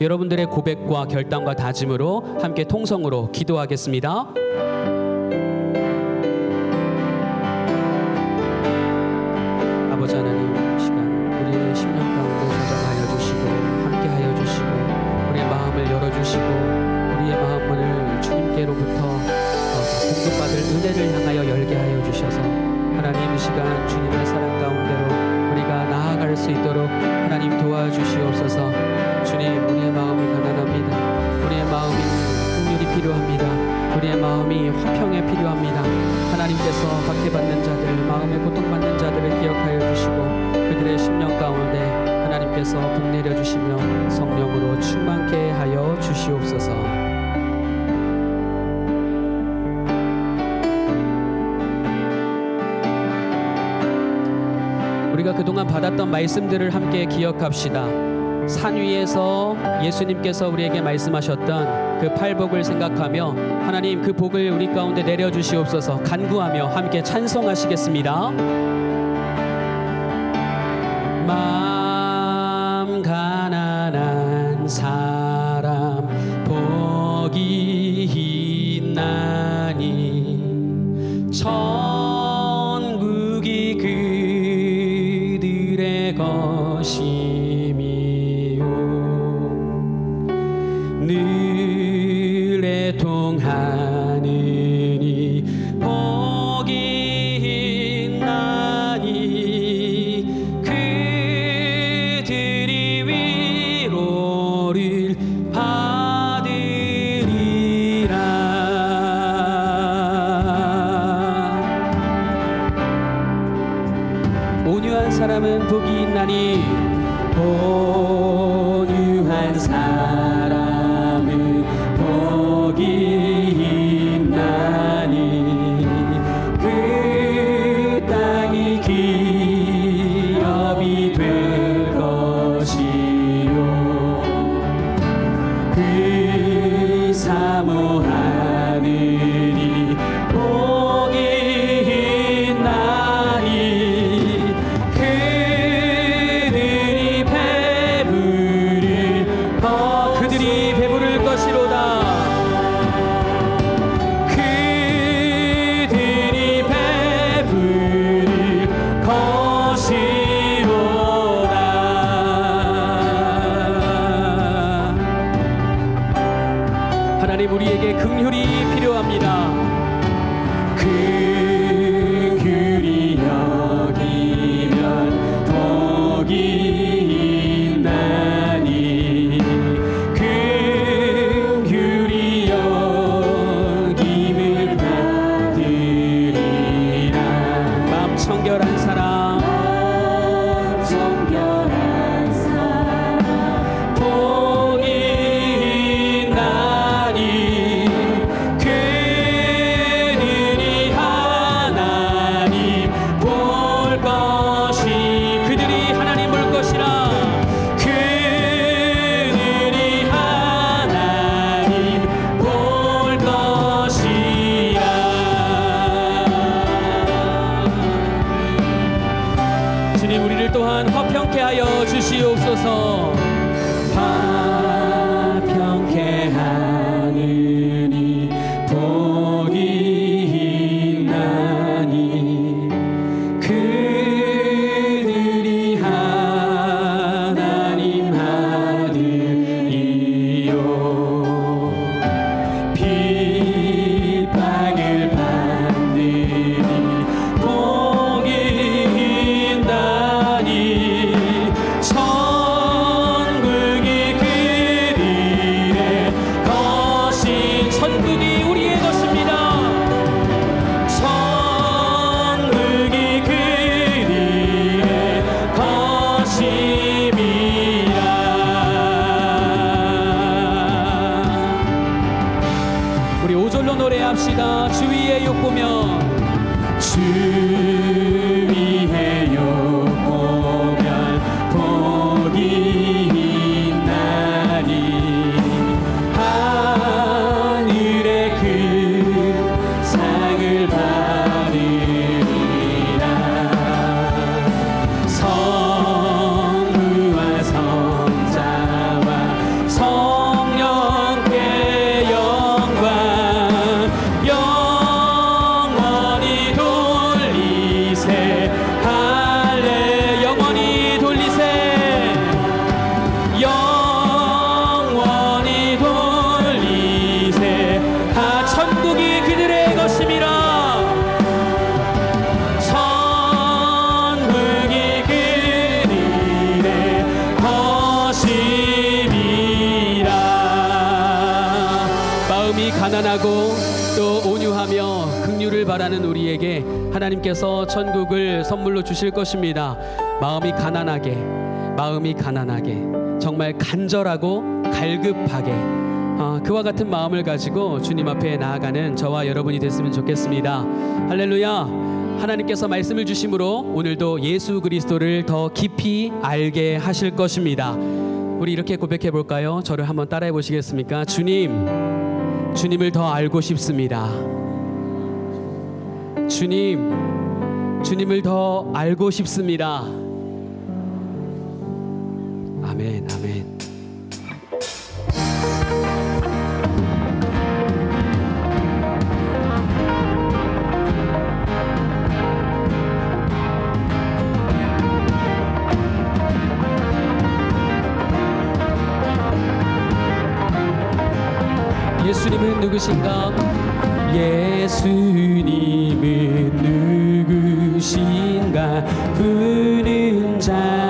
여러분들의 고백과 결단과 다짐으로 함께 통성으로 기도하겠습니다. 마음이 화평에 필요합니다. 하나님께서 박해받는 자들, 마음의 고통받는 자들을 기억하여 주시고 그들의 심령 가운데 하나님께서 북 내려 주시며 성령으로 충만케 하여 주시옵소서. 우리가 그동안 받았던 말씀들을 함께 기억합시다. 산 위에서 예수님께서 우리에게 말씀하셨던 그 팔복을 생각하며 하나님 그 복을 우리 가운데 내려주시옵소서 간구하며 함께 찬송하시겠습니다. 사람은 복이 있나니 온유한 사람. 긍휼이 필요합니다. 그 우리에게 하나님께서 천국을 선물로 주실 것입니다. 마음이 가난하게, 마음이 가난하게, 정말 간절하고 갈급하게 아, 그와 같은 마음을 가지고 주님 앞에 나아가는 저와 여러분이 됐으면 좋겠습니다. 할렐루야. 하나님께서 말씀을 주심으로 오늘도 예수 그리스도를 더 깊이 알게 하실 것입니다. 우리 이렇게 고백해 볼까요? 저를 한번 따라해 보시겠습니까? 주님, 주님을 더 알고 싶습니다. 주님, 주님을 더 알고 싶습니다. 아멘, 아멘. 누구신가? 예수님은 누구신가? 부는 자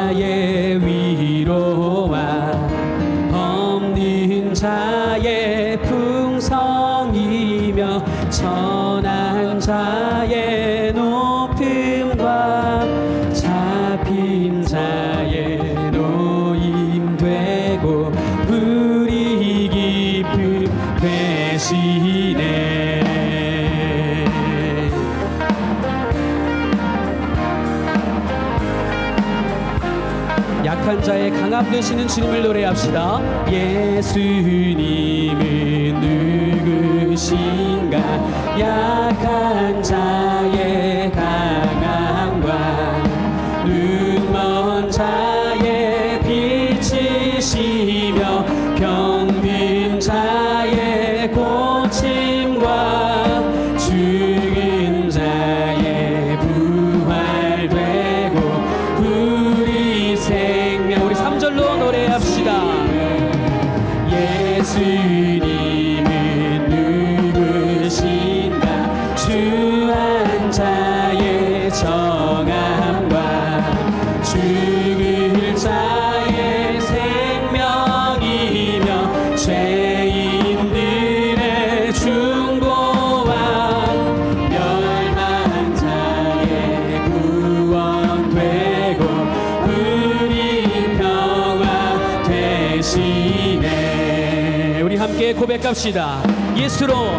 강함 되시는 주님을 노래합시다. 예수님은 누구신가? 약한 자의 강함과 눈먼 자의 빛이시며 예수로 예수로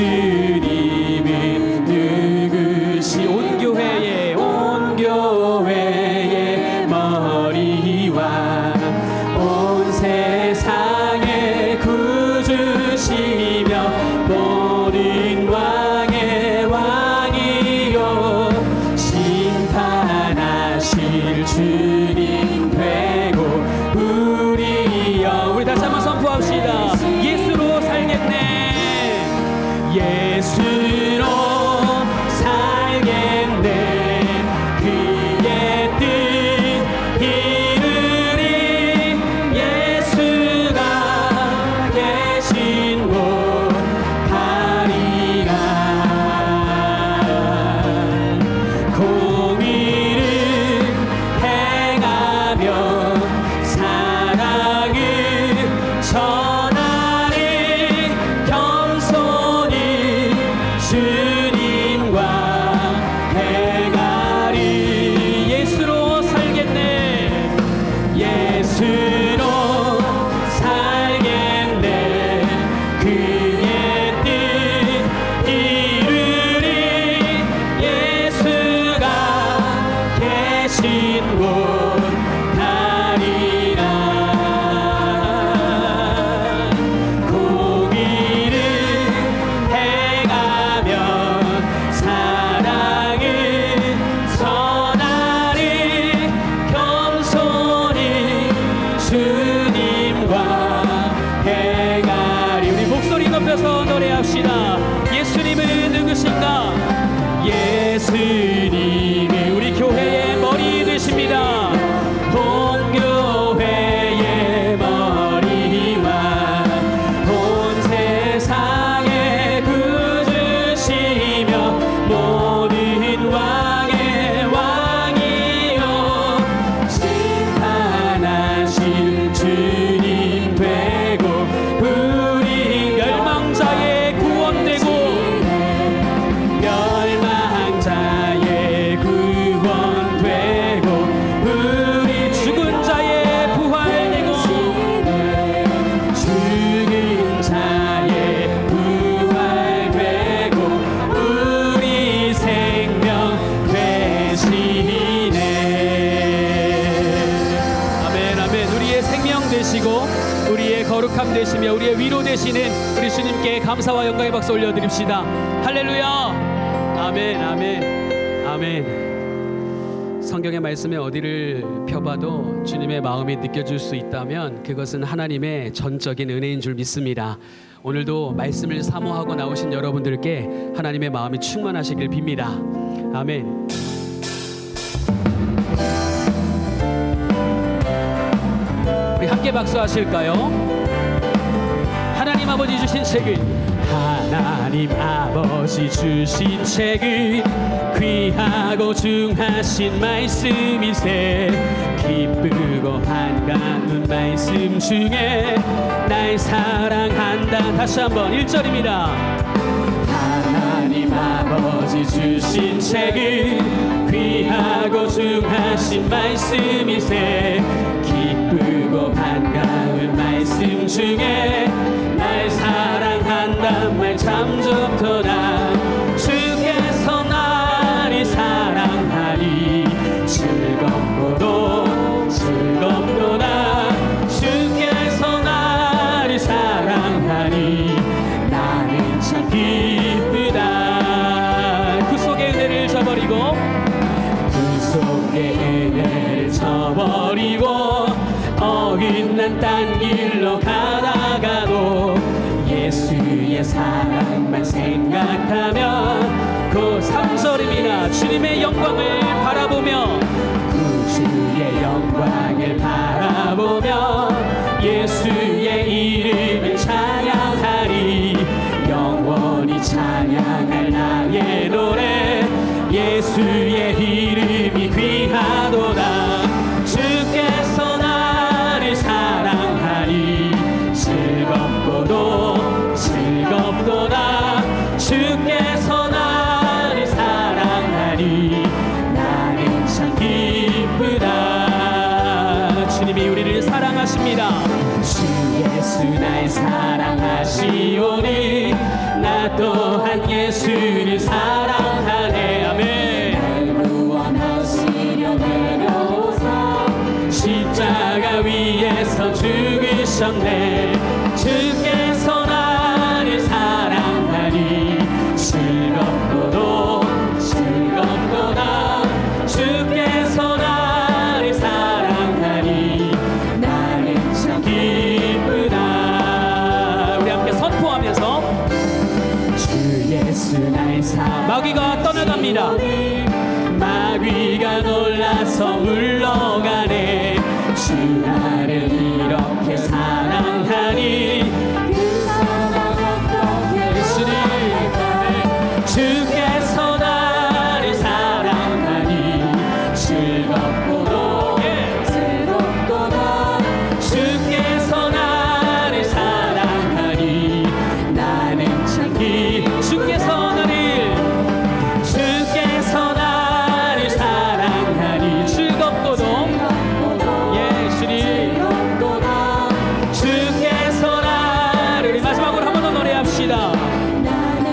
예 감사와 영광의 박수 올려드립시다. 할렐루야. 아멘, 아멘, 아멘. 성경의 말씀에 어디를 펴봐도 주님의 마음이 느껴질 수 있다면 그것은 하나님의 전적인 은혜인 줄 믿습니다. 오늘도 말씀을 사모하고 나오신 여러분들께 하나님의 마음이 충만하시길 빕니다. 아멘. 함께 박수하실까요? 하나님 아버지 주신 책은 하나님 아버지 주신 책은 귀하고 중하신 말씀이세. 기쁘고 반가운 말씀 중에 날 사랑한다. 다시 한번 1절입니다. 하나님 아버지 주신 책은 귀하고 중하신 말씀이세 반가운 말씀 중에 날 사랑한단 말참 좋더라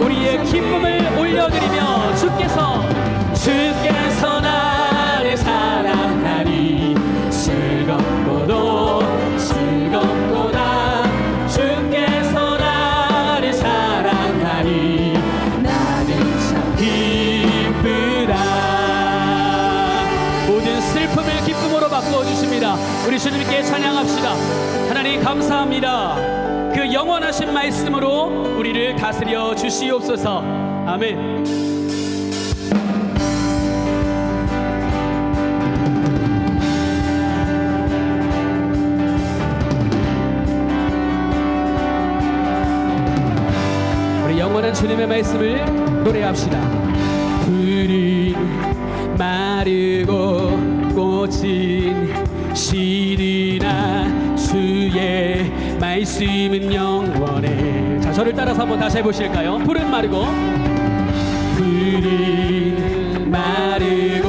우리의 기쁨을 올려드리며 주께서 주께서 나를 사랑하니 즐겁고도 즐겁도다. 주께서 나를 사랑하니 나는 참 기쁘다. 모든 슬픔을 기쁨으로 바꾸어 주십니다. 우리 주님께 찬양합시다. 하나님 감사합니다. 그 영원하신 말씀으로 우리를 다스려 주시옵소서 아멘 영원한 주님의 말씀을 노래합시다. 푸른 마르고 꽃은 말씀은 영원해. 자, 저를 따라서 한번 다시 해보실까요? 푸른 마르고 푸른 마르고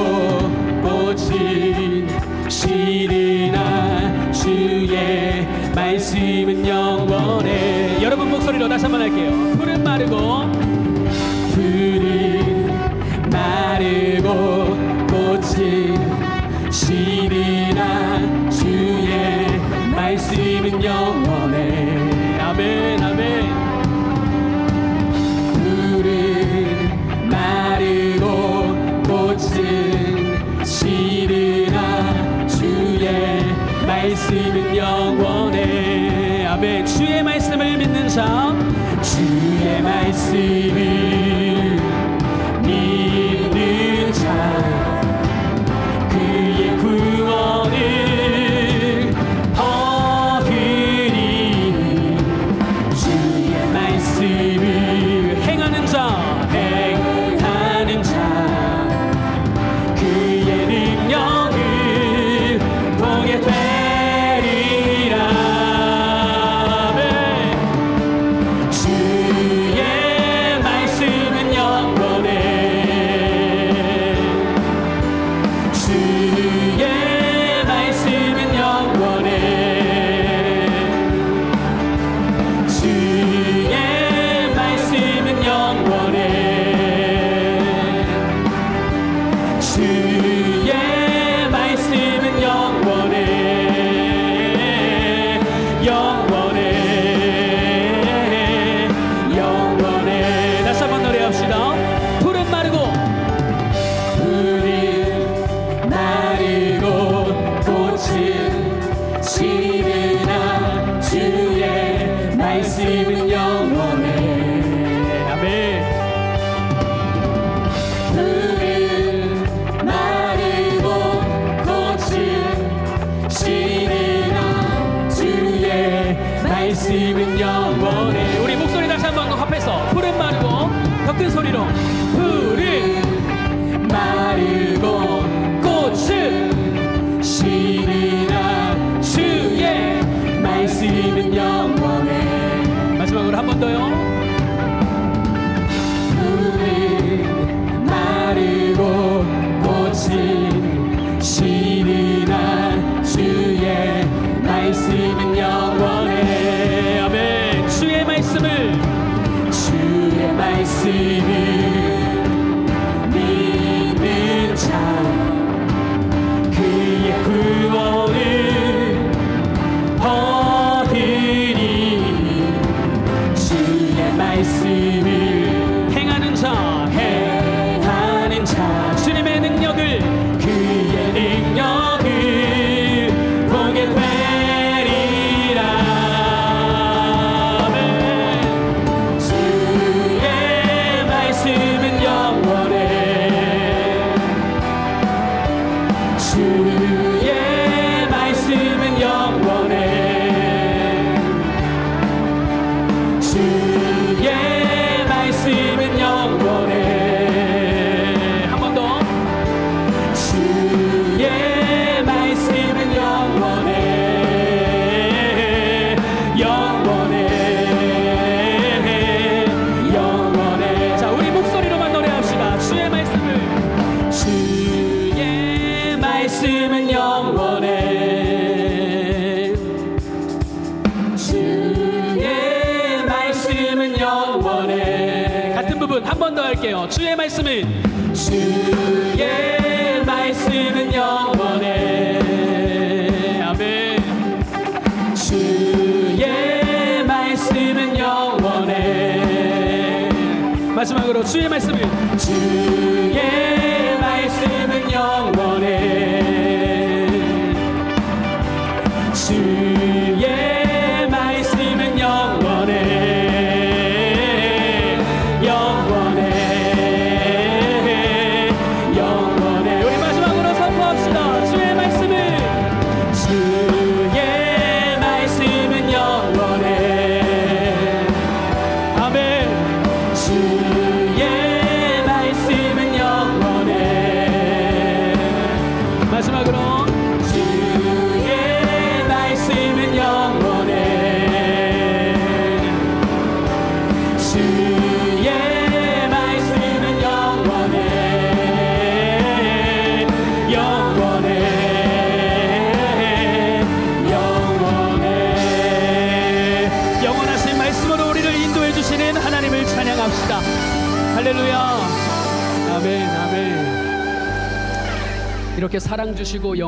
꽃은 시리나 주의 말씀은 영원해 여러분 목소리로 다시 한번 할게요 푸른 마르고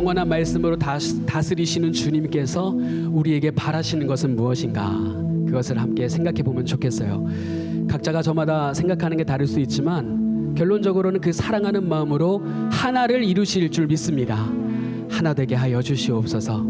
영원한 말씀으로 다스리시는 주님께서 우리에게 바라시는 것은 무엇인가? 그것을 함께 생각해 보면 좋겠어요. 각자가 저마다 생각하는 게 다를 수 있지만 결론적으로는 그 사랑하는 마음으로 하나를 이루실 줄 믿습니다. 하나 되게 하여 주시옵소서.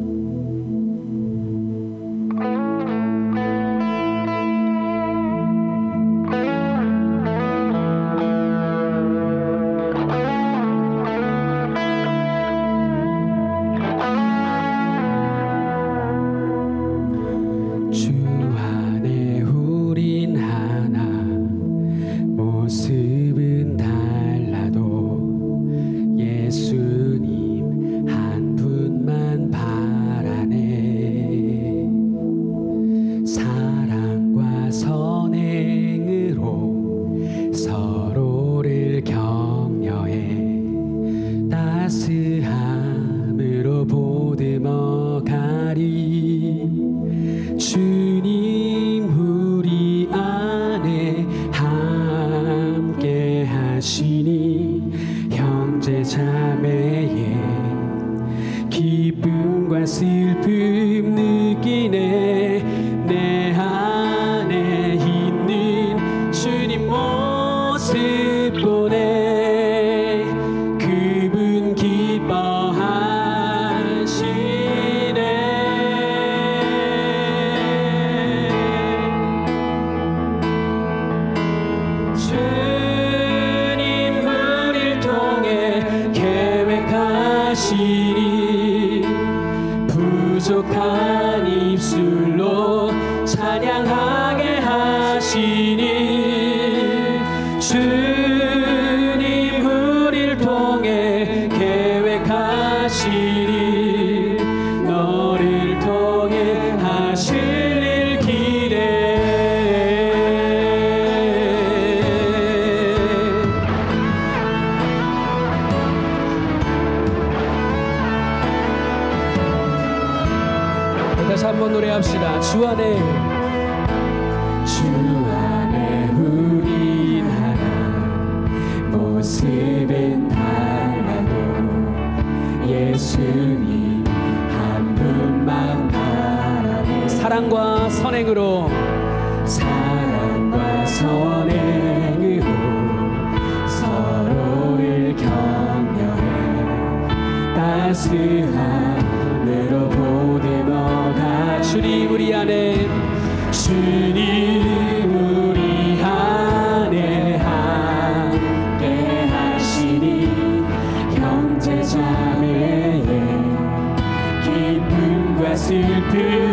가실 길에 네, 다시 한번 노래합시다. 주 안에 in peace.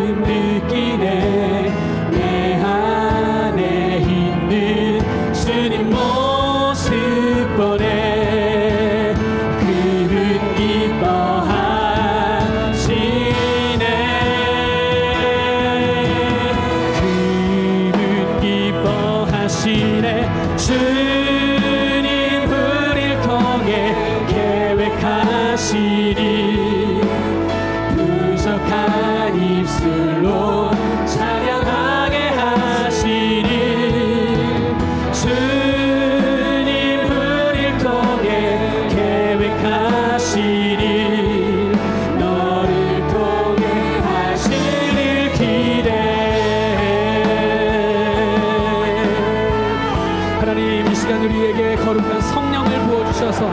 하시는 성령을 부어주셔서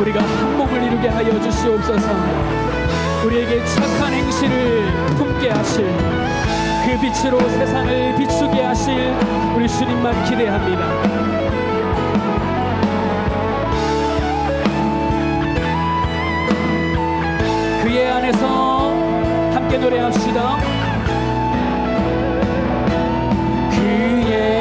우리가 한몸을 이루게 하여 주시옵소서 우리에게 착한 행실을 품게 하실 그 빛으로 세상을 비추게 하실 우리 주님만 기대합니다. 그의 안에서 함께 노래합시다. 그의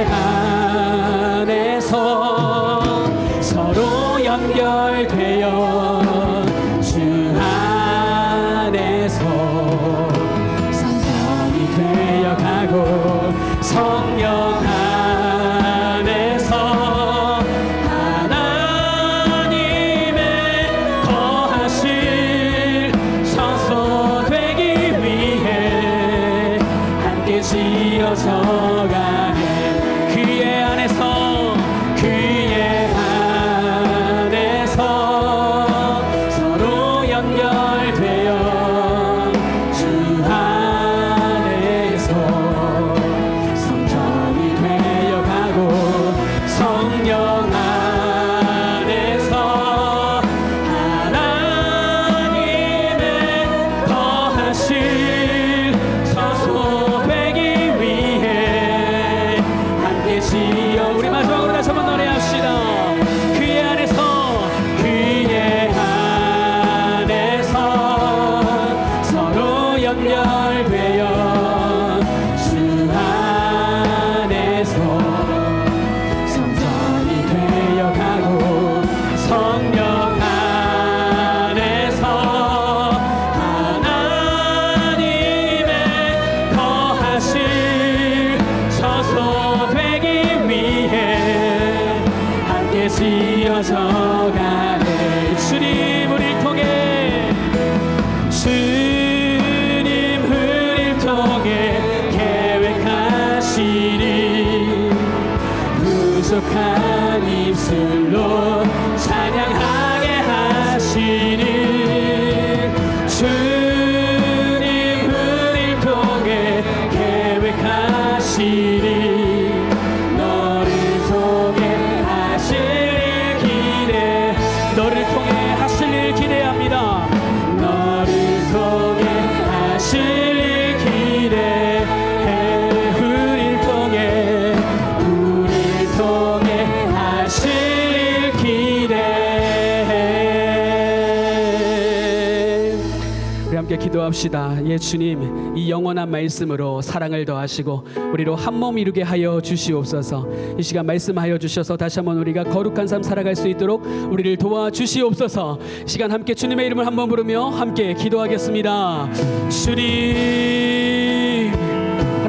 우리 함께 기도합시다. 예 주님 이 영원한 말씀으로 사랑을 더하시고 우리로 한 몸 이루게 하여 주시옵소서. 이 시간 말씀하여 주셔서 다시 한번 우리가 거룩한 삶 살아갈 수 있도록 우리를 도와 주시옵소서. 이 시간 함께 주님의 이름을 한번 부르며 함께 기도하겠습니다. 주님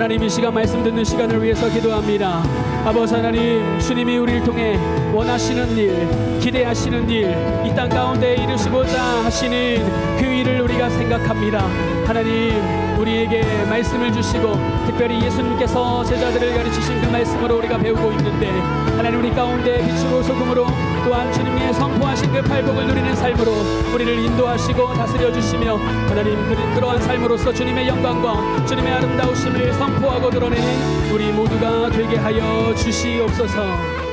하나님 이 시간 말씀 듣는 시간을 위해서 기도합니다. 아버지 하나님 주님이 우리를 통해 원하시는 일 기대하시는 일 이 땅 가운데 이루시고자 하시는 그 일을 우리가 생각합니다. 하나님 우리에게 말씀을 주시고 특별히 예수님께서 제자들을 가르치신 그 말씀으로 우리가 배우고 있는데 하나님 우리 가운데 빛으로 소금으로 또한 주님이 선포하신 그 팔복을 누리는 삶으로 우리를 인도하시고 다스려 주시며 하나님 그- 그러한 삶으로서 주님의 영광과 주님의 아름다우심을 선포하고 드러내는 우리 모두가 되게 하여 주시옵소서.